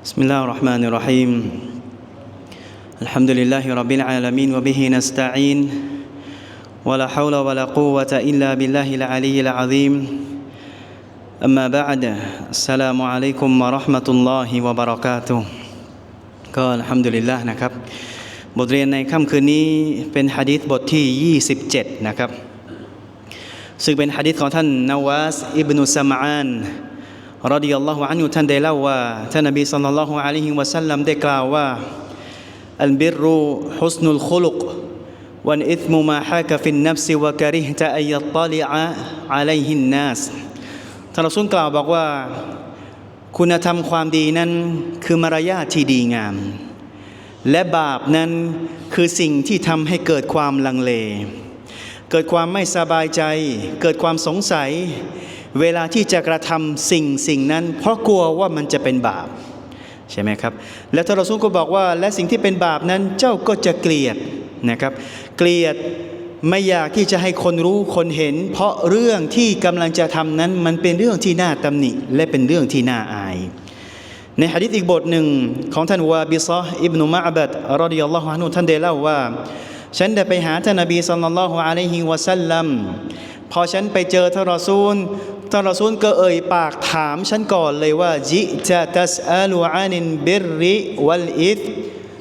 بسم الله الرحمن الرحيم الحمد لله رب العالمين وبه نستعين ولا حول ولا قوة إلا بالله العلي العظيم أما بعد السلام عليكم ورحمة الله وبركاته ก็อัลฮัมดุลิลละนะครับ บทเรียนในค่ำคืนนี้เป็นฮะดีษบทที่ 27 นะครับ ซึ่งเป็นฮะดีษของท่านนาวาสอิบนุสมาน รดิยัลลอฮุอันฮุท่านได้เล่าว่าท่านนบีศ็อลลัลลอฮุอะลัยฮิวะสัลลัมได้กล่าวว่าอัลบิรุฮุสนุลคุลุกวันอิธมุมาฮากะฟินนัฟซิวะกะริฮตะอัยยัตตลิอะอะลัยฮินนัสท่านรอซูลกล่าวบอกว่า คุณธรรมความดีนั้นคือมารยาทที่ดีงาม และบาปนั้นคือสิ่งที่ทำให้เกิดความลังเล เกิดความไม่สบายใจ เกิดความสงสัย เวลาที่จะกระทำสิ่งสิ่งนั้น เพราะกลัวว่ามันจะเป็นบาปใช่ไหมครับ และท่านรอซูลก็บอกว่า และสิ่งที่เป็นบาปนั้นเจ้าก็จะเกลียดนะครับ เกลียดไม่อยากที่จะให้คนรู้คนเห็น เพราะเรื่องที่กำลังจะทำนั้น มันเป็นเรื่องที่น่าตำหนิ และเป็นเรื่องที่น่าอาย ในหะดีษอีกบทหนึ่งของท่านวาบิซอห์อิบนุมะอับัดรอดิยัลลอฮุอันุท่านได้เล่าว่า ฉันได้ไปหาท่านนบีศ็อลลัลลอฮุอะลัยฮิวะสัลลัมพอฉันไปเจอท่านรอซูล ท่านรอซูลก็เอ่ยปากถามฉันก่อนเลยว่าจิจะตัสอาลูอานินบิริวัลอิธ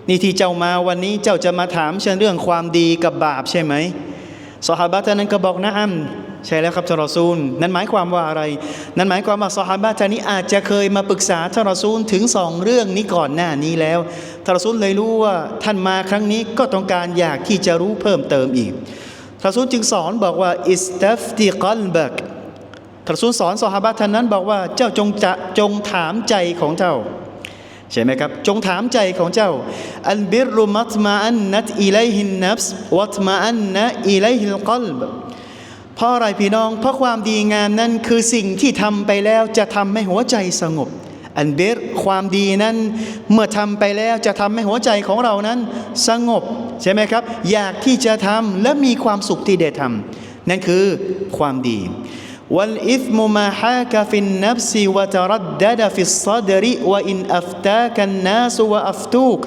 นี่ที่เจ้ามาวันนี้เจ้าจะมาถามฉันเรื่องความดีกับบาปใช่ไหมสหาบะท่านนั้นก็บอกนะอัมใช่แล้วครับท่านรอซูล นั้นหมายความว่าอะไร นั้นหมายความว่าสหาบะท่านนี้อาจจะเคยมาปรึกษาท่านรอซูลถึงสองเรื่องนี้ก่อนหน้านี้แล้วท่านรอซูลเลยรู้ว่าท่านมาครั้งนี้ก็ต้องการอยากที่จะรู้เพิ่มเติมอีกท่านรอซูลจึงสอนบอกว่าอิสตัฟติกัลบัก รอซูลสอนสหาบะท่านนั้นบอกว่าเจ้าจงจะจงถามใจของเจ้าใช่ไหมครับ จงถามใจของเจ้า อัลบิรุมัตมาอันนัตอิไลฮินนัฟส์วัตมาอันนะอิไลฮิลกลบเพราะอะไรพี่น้อง เพราะความดีงามนั้นคือสิ่งที่ทำไปแล้วจะทำให้หัวใจสงบ อันเบรความดีนั้นเมื่อทำไปแล้วจะทำให้หัวใจของเรานั้นสงบ ใช่ไหมครับ อยากที่จะทำและมีความสุขที่ได้ทำนั่นคือความดี والإثم ما حاك في النفس وتردد في الصدر وإن أفتاك الناس وأفتوك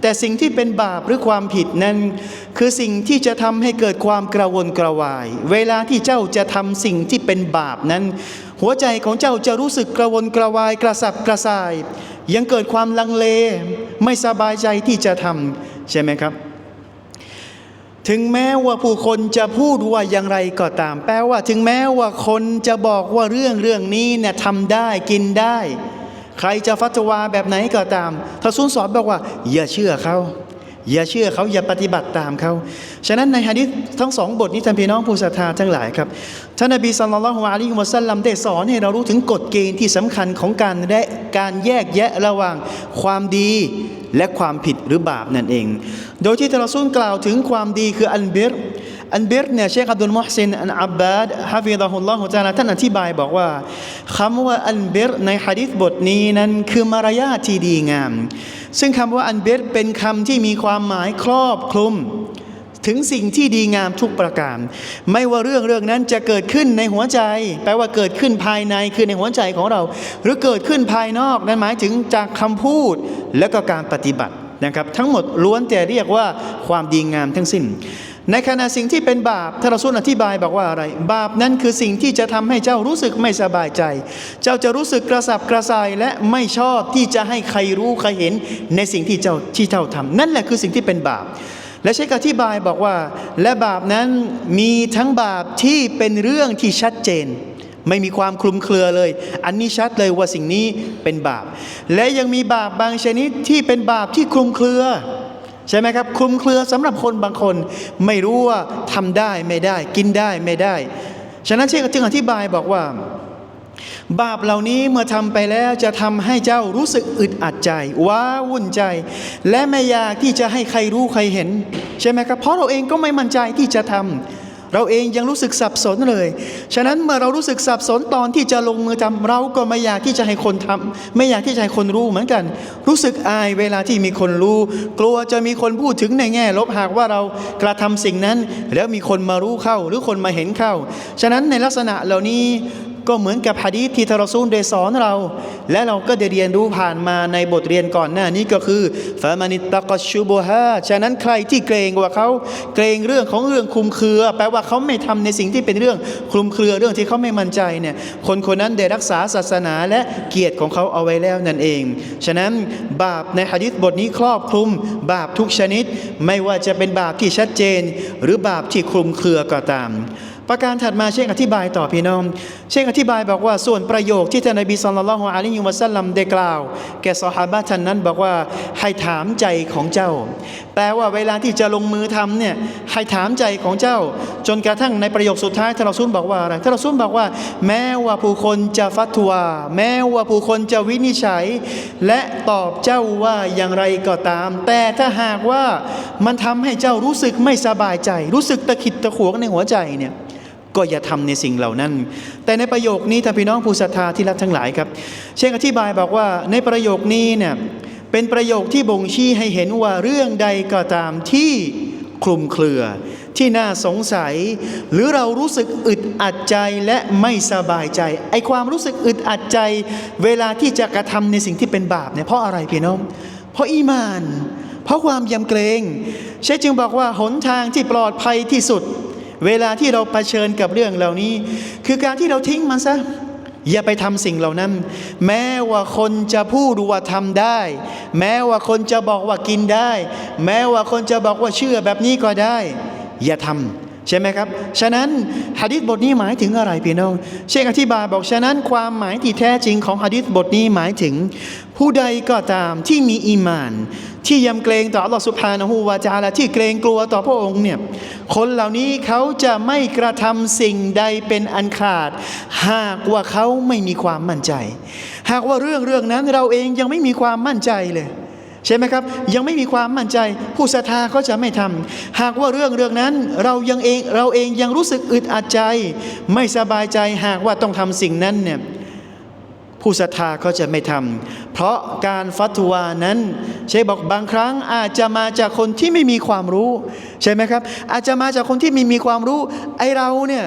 แต่สิ่งที่เป็นบาปหรือความผิดนั้น คือสิ่งที่จะทำให้เกิดความกระวนกระวาย เวลาที่เจ้าจะทำสิ่งที่เป็นบาปนั้น หัวใจของเจ้าจะรู้สึกกระวนกระวายกระสับกระส่าย ยังเกิดความลังเล ไม่สบายใจที่จะทำใช่ไหมครับ ถึงแม้ว่าผู้คนจะพูดว่าอย่างไรก็ตาม แปลว่า ถึงแม้ว่าคนจะบอกว่าเรื่องเรื่องนี้เนี่ยทำได้กินได้ ใครจะฟัตวาแบบไหนก็ตามทาซุนสอนบอกว่า อย่าเชื่อเขาอย่าเชื่อเขาอย่าปฏิบัติตามเขาฉะนั้นในฮะดิษทั้งสองบทนี้ท่านพี่น้องผู้ศรัทธาทั้งหลายครับท่านนบีสัลลัลลอฮุอะลัยฮิวะสัลลัมได้สอนให้เรารู้ถึงกฎเกณฑ์ที่สำคัญของการและการแยกแยะระหว่างความดี และความผิดหรือบาปนั่นเอง โดยที่ทารซุนกล่าวถึงความดีคืออันเบรอันเบรเนี่ยเชคอับดุลมุฮซินอันอับบาดฮะฟิดะฮุลลอฮุตาลาท่านอธิบายบอกว่าคำว่าอันเบรในฮะดิษบทนี้นั้นคือมารยาทที่ดีงาม ซึ่งคำว่าอันเบรเป็นคำที่มีความหมายครอบคลุม ถึงสิ่งที่ดีงามทุกประการ ไม่ว่าเรื่องเรื่องนั้นจะเกิดขึ้นในหัวใจ แปลว่าเกิดขึ้นภายในคือในหัวใจของเรา หรือเกิดขึ้นภายนอกนั้นหมายถึงจากคำพูดและก็การปฏิบัตินะครับ ทั้งหมดล้วนแต่เรียกว่าความดีงามทั้งสิ้น ในขณะสิ่งที่เป็นบาปท่านรอซูลอธิบายบอกว่าอะไร บาปนั้นคือสิ่งที่จะทำให้เจ้ารู้สึกไม่สบายใจ เจ้าจะรู้สึกกระสับกระส่ายและไม่ชอบที่จะให้ใครรู้ใครเห็นในสิ่งที่เจ้าที่เจ้าทำนั่นแหละคือสิ่งที่เป็นบาป และเชคอธิบายบอกว่า และบาปนั้นมีทั้งบาปที่เป็นเรื่องที่ชัดเจน ไม่มีความคลุมเครือเลย อันนี้ชัดเลยว่าสิ่งนี้เป็นบาป และยังมีบาปบางชนิดที่เป็นบาปที่คลุมเครือใช่ไหมครับคลุมเครือสำหรับคนบางคน ไม่รู้ว่าทำได้ไม่ได้ กินได้ไม่ได้ ฉะนั้นเชคจึงอธิบายบอกว่า บาปเหล่านี้เมื่อทำไปแล้วจะทำให้เจ้ารู้สึกอึดอัดใจ ว้าวุ่นใจ และไม่อยากที่จะให้ใครรู้ใครเห็น ใช่ไหมครับ เพราะเราเองก็ไม่มั่นใจที่จะทำเราเองยังรู้สึกสับสนเลย ฉะนั้นเมื่อเรารู้สึกสับสนตอนที่จะลงมือทำเราก็ไม่อยากที่จะให้คนทำไม่อยากที่จะให้คนรู้เหมือนกัน รู้สึกอายเวลาที่มีคนรู้ กลัวจะมีคนพูดถึงในแง่ ลบหากว่าเรากระทำสิ่งนั้น แล้วมีคนมารู้เข้าหรือคนมาเห็นเข้า ฉะนั้นในลักษณะเหล่านี้ ก็เหมือนกับฮะดีษที่ทารซูลได้สอนเรา และเราก็ได้เรียนรู้ผ่านมาในบทเรียนก่อนหน้านี้ก็คือฟามานิตะกชูบุฮาฉะนั้นใครที่เกรงว่าเขาเกรงเรื่องของเรื่องคลุมเครือ แปลว่าเขาไม่ทำในสิ่งที่เป็นเรื่องคลุมเครือเรื่องที่เขาไม่มั่นใจเนี่ยคนคนนั้นได้รักษาศาสนาและเกียรติของเขาเอาไว้แล้วนั่นเอง ฉะนั้นบาปในฮะดีษบทนี้ครอบคลุม บาปทุกชนิด ไม่ว่าจะเป็นบาปที่ชัดเจน หรือบาปที่คลุมเครือก็ตาม ประการถัดมาเชคอธิบายต่อพี่น้อง เชคอธิบายบอกว่าส่วนประโยคที่ท่านนบีสุลต่านละฮ์อะลัยฮิวะสัลลัมได้กล่าว แก่ซอฮาบะท่านนั้นบอกว่าให้ถามใจของเจ้า แปลว่าเวลาที่จะลงมือทำเนี่ยให้ถามใจของเจ้า จนกระทั่งในประโยคสุดท้ายท่านรอซูลบอกว่าอะไรท่านรอซูลบอกว่า แม้ว่าผู้คนจะฟัตวาแม้ว่าผู้คนจะวินิจฉัย และตอบเจ้าว่าอย่างไรก็ตาม แต่ถ้าหากว่ามันทำให้เจ้ารู้สึกไม่สบายใจ รู้สึกตะขิดตะขวงในหัวใจเนี่ย ก็อย่าทำในสิ่งเหล่านั้น แต่ในประโยคนี้ท่านพี่น้องผู้ศรัทธาที่รักทั้งหลายครับ เชคอธิบายบอกว่าในประโยคนี้เนี่ยเป็นประโยคที่บ่งชี้ให้เห็นว่าเรื่องใดก็ตามที่คลุมเครือ ที่น่าสงสัย หรือเรารู้สึกอึดอัดใจและไม่สบายใจไอความรู้สึกอึดอัดใจ เวลาที่จะกระทำในสิ่งที่เป็นบาปเนี่ยเพราะอะไรพี่น้อง เพราะอีมาน เพราะความยำเกรงเชจึงบอกว่าหนทางที่ปลอดภัยที่สุด เวลาที่เราเผชิญกับเรื่องเหล่านี้ คือการที่เราทิ้งมันซะอย่าไปทำสิ่งเหล่านั้น แม้ว่าคนจะพูดว่าทำได้ แม้ว่าคนจะบอกว่ากินได้ แม้ว่าคนจะบอกว่าเชื่อแบบนี้ก็ได้ อย่าทำ ใช่ไหมครับ ฉะนั้นหะดีษบทนี้หมายถึงอะไรพี่น้อง เชคอธิบายบอกฉะนั้นความหมายที่แท้จริงของหะดีษบทนี้หมายถึง ผู้ใดก็ตามที่มีอีมาน ที่ยำเกรงต่ออัลลอฮฺสุบฮานะฮูวาจาและที่เกรงกลัวต่อพระองค์เนี่ยคนเหล่านี้เขาจะไม่กระทำสิ่งใดเป็นอันขาด หากว่าเขาไม่มีความมั่นใจ หากว่าเรื่องเรื่องนั้นเราเองยังไม่มีความมั่นใจเลย ใช่ไหมครับ ยังไม่มีความมั่นใจ ผู้ศรัทธาก็จะไม่ทำหากว่าเรื่องเรื่องนั้นเรายังเองเราเองยังรู้สึกอึดอัดใจ ไม่สบายใจหากว่าต้องทำสิ่งนั้นเนี่ยผู้ศรัทธาก็จะไม่ทำเพราะการฟัตวานั้นเชคบอกบางครั้งอาจจะมาจากคนที่ไม่มีความรู้ ใช่ไหมครับ อาจจะมาจากคนที่ไม่มีความรู้ ไอเราเนี่ย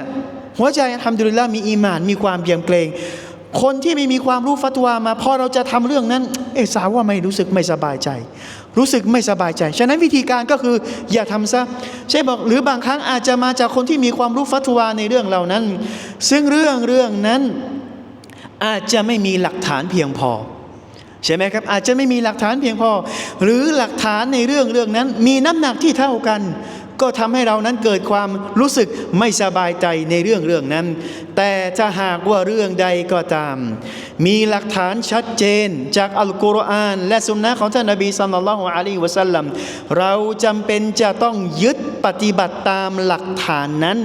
หัวใจทำดุลิลละมีอีหมานมีความเบียมเกรง คนที่ไม่มีความรู้ฟัตวามาพอเราจะทำเรื่องนั้น เอสาวว่าไม่รู้สึกไม่สบายใจ รู้สึกไม่สบายใจ ฉะนั้นวิธีการก็คืออย่าทำซะใช่บอกหรือบางครั้งอาจจะมาจากคนที่มีความรู้ฟัตวาในเรื่องเหล่านั้น ซึ่งเรื่องเรื่องนั้นอาจจะไม่มีหลักฐานเพียงพอใช่ไหมครับอาจจะไม่มีหลักฐานเพียงพอ หรือหลักฐานในเรื่องเรื่องนั้น มีน้ำหนักที่เท่ากัน ก็ทำให้เรานั้นเกิดความรู้สึกไม่สบายใจในเรื่องเรื่องนั้น แต่ถ้าหากว่าเรื่องใดก็ตาม มีหลักฐานชัดเจนจากอัลกุรอาน และสุนนะของท่านนบีสัลลัลลอฮุอะลัยฮิวะสัลลัมเราจำเป็นจะต้องยึดปฏิบัติตามหลักฐานนั้น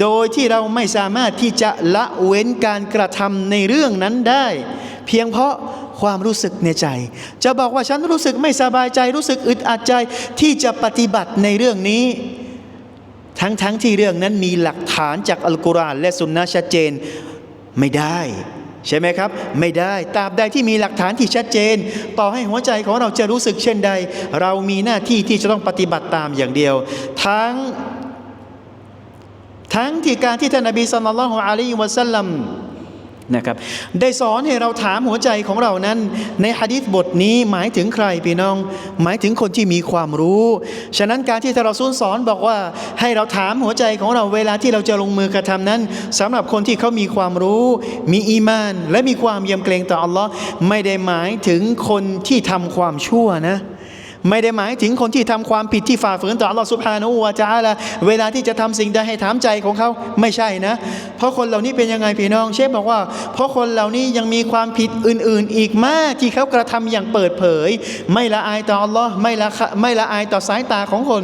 โดยที่เราไม่สามารถที่จะละเว้นการกระทำในเรื่องนั้นได้ เพียงเพราะ ความรู้สึกในใจ จะบอกว่าฉันรู้สึกไม่สบายใจ รู้สึกอึดอัดใจที่จะปฏิบัติในเรื่องนี้ ทั้งๆทที่เรื่องนั้นมีหลักฐานจากอัลกุรอานและสุนนะชัดเจนไม่ได้ใช่ไหมครับ ไม่ได้ตราบใดที่มีหลักฐานที่ชัดเจน ต่อให้หัวใจของเราจะรู้สึกเช่นใด เรามีหน้าที่ที่จะต้องปฏิบัติตามอย่างเดียว ทั้ง ทั้งที่การที่ท่านนบีสัลลัลลอฮุอะลัยฮิวะสัลลัม นะครับ ได้สอนให้เราถามหัวใจของเรานั้น ในฮะดีษบทนี้หมายถึงใครพี่น้อง หมายถึงคนที่มีความรู้ ฉะนั้นการที่ทารอซูลสอนบอกว่าให้เราถามหัวใจของเราเวลาที่เราจะลงมือกระทำนั้นสำหรับคนที่เขามีความรู้ มีอีมาน และมีความเยี่ยมเกรงต่ออัลลอฮ์ไม่ได้หมายถึงคนที่ทำความชั่วนะ ไม่ได้หมายถึงคนที่ทำความผิดที่ฝ่าฝืนต่ออัลลอฮฺสุบฮานาอูวาจาละเวลาที่จะทำสิ่งใดให้ถามใจของเขาไม่ใช่นะ เพราะคนเหล่านี้เป็นยังไงพี่น้อง เชฟบอกว่า เพราะคนเหล่านี้ยังมีความผิดอื่น ๆ อีกมากที่เขากระทำอย่างเปิดเผย ไม่ละอายต่ออัลลอฮ์ไม่ละไม่ละอายต่อสายตาของคน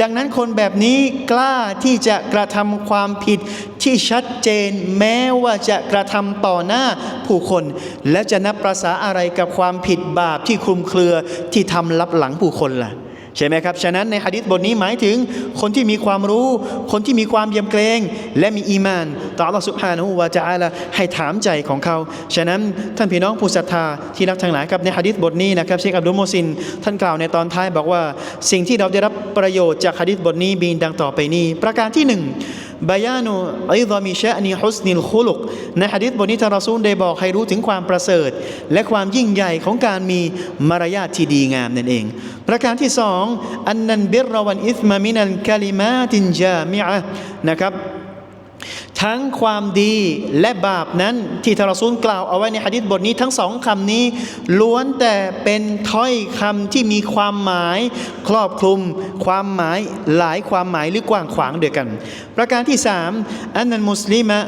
ดังนั้นคนแบบนี้กล้าที่จะกระทำความผิด ที่ชัดเจนแม้ว่าจะกระทำต่อหน้าผู้คน และจะนับประษาอะไรกับความผิดบาปที่คลุมเครือที่ทำลับหลังผู้คนล่ะใช่ไหมครับ ฉะนั้นในหะดีษบทนี้หมายถึงคนที่มีความรู้ คนที่มีความเยี่ยมเกรง และมีอีมาน ต่ออัลลอฮฺสุบฮานะฮูวาจาอาละให้ถามใจของเขา ฉะนั้นท่านพี่น้องผู้ศรัทธาที่รักทั้งหลายครับในหะดีษบทนี้นะครับเชคอับดุลโมซิน ท่านกล่าวในตอนท้ายบอกว่า สิ่งที่เราได้รับประโยชน์จากหะดีษบทนี้มีดังต่อไปนี้ ประการที่หนึ่ง บายานุอิดามิชะนีฮุสนิลคุลุกในหะดิษบทนี้ท่านรอซูลได้บอกให้รู้ถึงความประเสริฐ และความยิ่งใหญ่ของการมีมารยาทที่ดีงามนั่นเอง ประการที่สองอันนันบิรวันอิสมามินันกาลิมาตินจามิอะนะครับ ทั้งความดีและบาปนั้นที่ทารซูลกล่าวเอาไว้ในหะดีษบทนี้ทั้งสองคำนี้ ล้วนแต่เป็นถ้อยคำที่มีความหมาย ครอบคลุม ความหมายหลายความหมายหรือกว้างขวางเดียวกัน ประการที่สามอันนันมุสลิมะ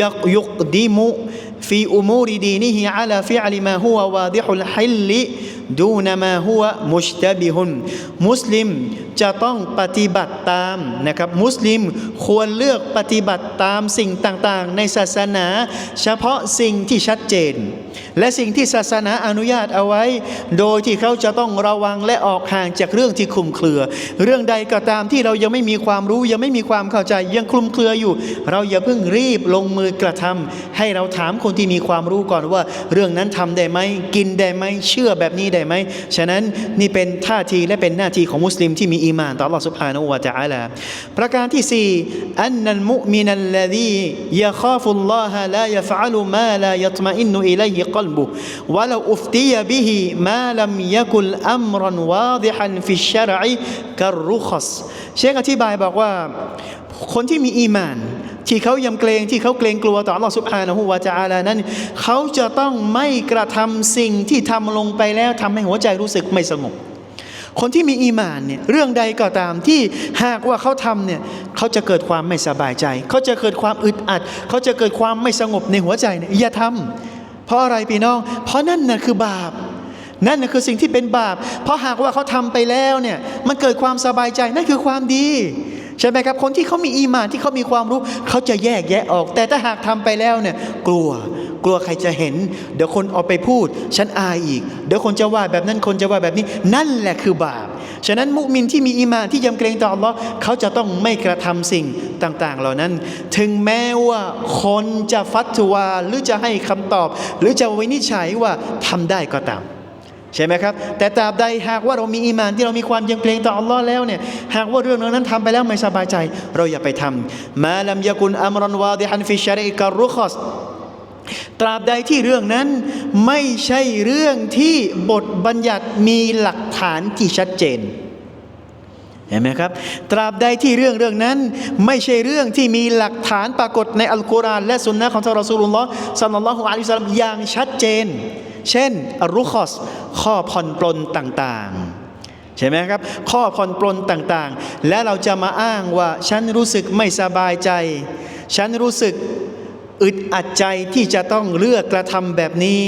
ยักยุกดิมุ في أمور دينه على فعل ما هو واضح الحل ดูนามาหัวมุชตะบิฮุนมุสลิมจะต้องปฏิบัติตามนะครับ มุสลิมควรเลือกปฏิบัติตามสิ่งต่างๆ ในศาสนา เฉพาะสิ่งที่ชัดเจน และสิ่งที่ศาสนาอนุญาตเอาไว้ โดยที่เขาจะต้องระวังและออกห่างจากเรื่องที่คลุมเครือ เรื่องใดก็ตามที่เรายังไม่มีความรู้ยังไม่มีความเข้าใจยังคลุมเครืออยู่ เราอย่าเพิ่งรีบลงมือกระทำให้เราถามคนที่มีความรู้ก่อนว่า เรื่องนั้นทำได้ไหมกินได้ไหมเชื่อแบบนี้ได้ไหมฉะนั้นนี่เป็นท่าทีและเป็นหน้าที่ของมุสลิมที่มีอีมานต่อ Allah سبحانه และ تعالى ประการที่สี่อันนัลมุมินัลลดียะคาฟุลลอฮะลายะฟะลุมาลายะตมะอินนุอิลัย ฮิกลบุวะลาอุฟติยะบิฮิมาลัมยะกุลอัมรันวาดิฮันฟิชชะรอิกัรรุคัสเชคอธิบายบอกว่า คนที่มีอีมาน ที่เขายำเกรงที่เขาเกรงกลัวต่อ Allah سبحانه และ تعالى นั้น เขาจะต้องไม่กระทำสิ่งที่ทำลงไปแล้วทำให้หัวใจรู้สึกไม่สงบ คนที่มีอีหมานเนี่ยเรื่องใดก็ตามที่หากว่าเขาทำเนี่ยเขาจะเกิดความไม่สบายใจ เขาจะเกิดความอึดอัด เขาจะเกิดความไม่สงบในหัวใจเนี่ยอย่าทำ เพราะอะไรพี่น้อง เพราะนั่นน่ะคือบาป นั่นน่ะคือสิ่งที่เป็นบาป เพราะหากว่าเขาทำไปแล้วเนี่ยมันเกิดความสบายใจนั่นคือความดี ใช่ไหมครับ คนที่เขามีอีมานที่เขามีความรู้ เขาจะแยกแยะออก แต่ถ้าหากทำไปแล้วเนี่ย กลัว กลัวใครจะเห็น เดี๋ยวคนเอาไปพูด ฉันอายอีก เดี๋ยวคนจะว่าแบบนั้นคนจะว่าแบบนี้ นั่นแหละคือบาป ฉะนั้นมุมินที่มีอีมานที่ยำเกรงต่อ Allah เขาจะต้องไม่กระทำสิ่งต่างๆ เหล่านั้น ถึงแม้ว่าคนจะฟัตวาหรือจะให้คำตอบ หรือจะวินิจฉัยว่าทำได้ก็ตาม ใช่ไหมครับ แต่ตราบใดหากว่าเรามีอีมานที่เรามีความยำเกรงต่ออัลลอฮ์แล้วเนี่ยหากว่าเรื่องนั้นทำไปแล้วไม่สบายใจ เราอย่าไปทำมาลัมยากุนอัมรันวาดิฮันฟิชาริการุคอสตราบใดที่เรื่องนั้นไม่ใช่เรื่องที่บทบัญญัติมีหลักฐานที่ชัดเจนเห็นไหมครับ ตราบใดที่เรื่องเรื่องนั้น ไม่ใช่เรื่องที่มีหลักฐานปรากฏในอัลกุรอานและสุนนะของท่านรอสูลุลลอฮ์สัลลัลลอฮุอะลัยฮิวะซัลลัมอย่างชัดเจน เช่นอรุคอสข้อผ่อนปลนต่างๆ ใช่ไหมครับ ข้อผ่อนปลนต่างๆ และเราจะมาอ้างว่าฉันรู้สึกไม่สบายใจ ฉันรู้สึกอึดอัดใจที่จะต้องเลือกกระทำแบบนี้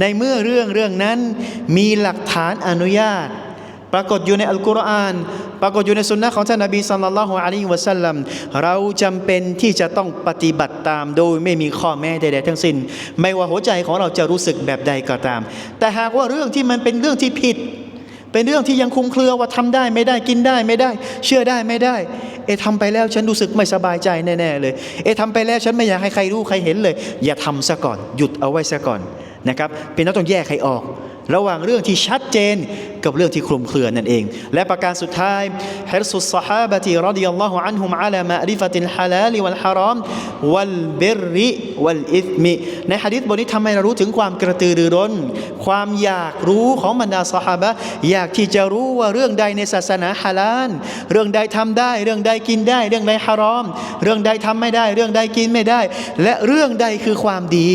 ในเมื่อเรื่องเรื่องนั้นมีหลักฐานอนุญาต ปรากฏอยู่ในอัลกุรอาน ปรากฏอยู่ในสุนนะของท่านนบีสัลลัลลอฮุอะลัยฮิวะสัลลัมเราจำเป็นที่จะต้องปฏิบัติตามโดยไม่มีข้อแม้ใดๆทั้งสิ้น ไม่ว่าหัวใจของเราจะรู้สึกแบบใดก็ตาม แต่หากว่าเรื่องที่มันเป็นเรื่องที่ผิด เป็นเรื่องที่ยังคุมเครือว่าทำได้ไม่ได้กินได้ไม่ได้ เชื่อได้ไม่ได้ เอะทำไปแล้วฉันรู้สึกไม่สบายใจแน่ๆเลย เอะทำไปแล้วฉันไม่อยากให้ใครรู้ใครเห็นเลย อย่าทำซะก่อน หยุดเอาไว้ซะก่อนนะครับเป็นต้องแยกใครออก ระหว่างเรื่องที่ชัดเจน กับเรื่องที่คลุมเครือนั่นเอง และประการสุดท้ายฮิรสุสซะฮาบะติรดิยัลลอฮุอันฮุมอะลามะริฟะติลฮะลาลวัลฮารอมวัลบิริวัลอิธมิในหะดีษบทนี้ทำให้เรารู้ถึงความกระตือรือร้น ความอยากรู้ของบรรดาสหาบะอยากที่จะรู้ว่าเรื่องใดในศาสนาฮาลาลเรื่องใดทำได้ เรื่องใดกินได้ เรื่องใดฮารอม เรื่องใดทำไม่ได้ เรื่องใดกินไม่ได้ และเรื่องใดคือความดี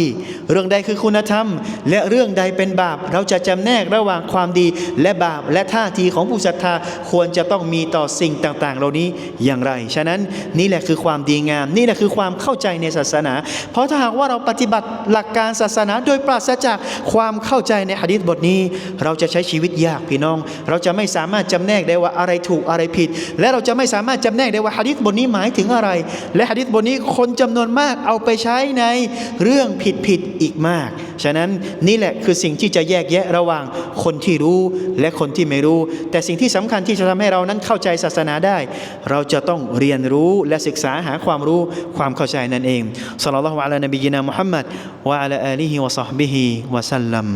เรื่องใดคือคุณธรรม และเรื่องใดเป็นบาป เราจะจำแนกระหว่างความดีและบาป และท่าทีของผู้ศรัทธาควรจะต้องมีต่อสิ่งต่าง ๆ เหล่านี้อย่างไร ฉะนั้นนี่แหละคือความดีงาม นี่แหละคือความเข้าใจในศาสนา เพราะถ้าหากว่าเราปฏิบัติหลักการศาสนา โดยปราศจากความเข้าใจในหะดีษบทนี้ เราจะใช้ชีวิตยากพี่น้อง เราจะไม่สามารถจำแนกได้ว่าอะไรถูกอะไรผิด และเราจะไม่สามารถจำแนกได้ว่าหะดีษบทนี้หมายถึงอะไร และหะดีษบทนี้คนจำนวนมากเอาไปใช้ในเรื่องผิดๆอีกมาก ฉะนั้นนี่แหละคือสิ่งที่จะแยกแยะระหว่างคนที่รู้และคนที่ไม่รู้ แต่สิ่งที่สำคัญที่จะทำให้เรานั้นเข้าใจศาสนาได้ เราจะต้องเรียนรู้และศึกษาหาความรู้ความเข้าใจนั่นเองสัลลัลลอฮุอะลัยนบียินามุฮัมมัดวะอะลาอาลีฮิวะซอฮบิฮิวะสัลลัม